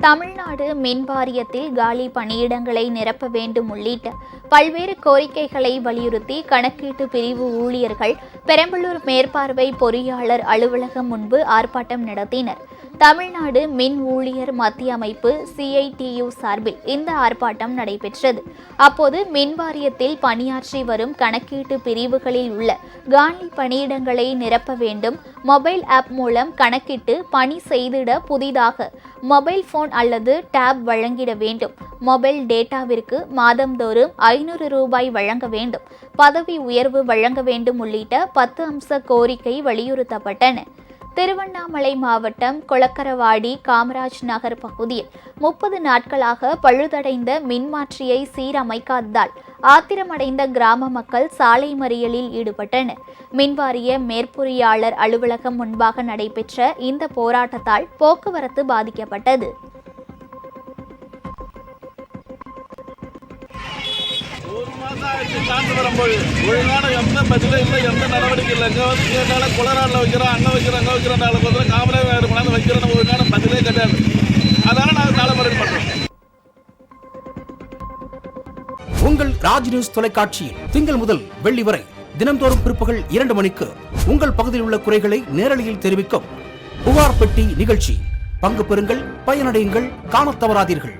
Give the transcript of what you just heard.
தமிழ்நாடு மின் வாரியத்தில் காலி பணியிடங்களை நிரப்ப வேண்டும் உள்ளிட்ட பல்வேறு கோரிக்கைகளை வலியுறுத்தி கணக்கீட்டு பிரிவு ஊழியர்கள் பெரம்பலூர் மேற்பார்வை பொறியாளர் அலுவலகம் முன்பு ஆர்ப்பாட்டம் நடத்தினர். தமிழ்நாடு மின் ஊழியர் மத்திய அமைப்பு சிஐடியு சார்பில் இந்த ஆர்ப்பாட்டம் நடைபெற்றது. அப்போது மின் வாரியத்தில் பணியாற்றி வரும் கணக்கீட்டு பிரிவுகளில் உள்ள காலி பணியிடங்களை நிரப்ப வேண்டும். மொபைல் ஆப் மூலம் கணக்கிட்டு பணி செய்திட புதிதாக மொபைல் போன் அல்லது டேப் வழங்கிட வேண்டும். மொபைல் டேட்டாவிற்கு மாதந்தோறும் ஐநூறு ரூபாய் வழங்க வேண்டும். பதவி உயர்வு வழங்க வேண்டும் உள்ளிட்ட பத்து அம்ச கோரிக்கை வலியுறுத்தப்பட்டன. திருவண்ணாமலை மாவட்டம் கொளக்கரவாடி காமராஜ் நகர் பகுதியில் முப்பது நாட்களாக பழுதடைந்த மின்மாற்றியை சீரமைக்காததால் ஆத்திரமடைந்த கிராம மக்கள் சாலை மறியலில் ஈடுபட்டனர். மின்வாரிய மேற்பொறியாளர் அலுவலகம் முன்பாக நடைபெற்ற இந்த போராட்டத்தால் போக்குவரத்து பாதிக்கப்பட்டது. ஒரு மாதம் ஆயிடுச்சு தாண்டு வரும்போது. ஒழுங்கான எந்த பதிலும் இல்லை எந்த நடவடிக்கை இல்லை. இங்கே வந்து கேட்டாலும் குளராடில் வைக்கிறோம் அங்கே வைக்கிறோம் அங்கே வைக்கிறோம் நாலு பக்கம் காமராஜ் கொண்டாந்து வைக்கிறோம் ஒழுங்கான பதிலே கிடையாது. அதனால் நாங்கள் தலைமுறை பண்ணுறோம். உங்கள் ராஜ் நியூஸ் தொலைக்காட்சியில் திங்கள் முதல் வெள்ளி வரை தினம்தோறும் பிற்பகல் இரண்டு மணிக்கு உங்கள் பகுதியில் உள்ள குறைகளை நேரலையில் தெரிவிக்கும் புகார் பெட்டி நிகழ்ச்சி. பங்கு பெறுங்கள் பயனடையுங்கள் காணத் தவறாதீர்கள்.